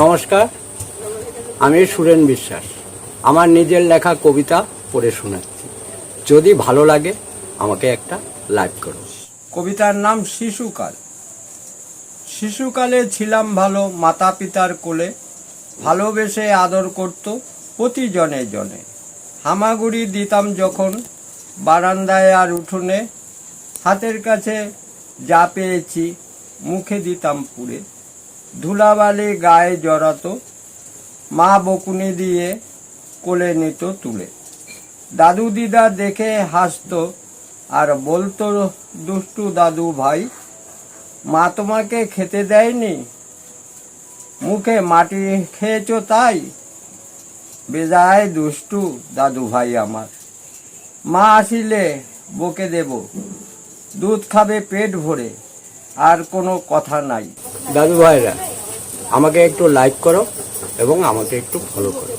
নমস্কার, আমি সুরেন বিশ্বাস। আমার নিজের লেখা কবিতা পড়ে শোনাচ্ছি। যদি ভালো লাগে, আমাকে একটা লাইক করো কবিতার নাম শিশুকাল। শিশুকালে ছিলাম ভালো মাতা পিতার কোলে। ভালোবেসে আদর করত প্রতি জনে জনে। হামাগুড়ি দিতাম যখন বারান্দায় আর উঠোনে। হাতের কাছে যা পেয়েছি মুখে দিতাম পুড়ে। ধুলাবালি গায়ে জড়াতো, মা বকুনি দিয়ে কোলে নিত তুলে। দাদু দিদা দেখে হাসতো, আর বলতো, দুষ্টু দাদু ভাই, মা তোমাকে খেতে দেয়নি? মুখে মাটি খেয়েছো তাই? বেজায় দুষ্টু দাদু ভাই আমার। মা আসিলে বকে দেব, দুধ খাবে পেট ভরে, আর কোনো কথা নাই। দাদু ভাইরা আমাকে একটু লাইক করো এবং আমাকে একটু ফলো করো।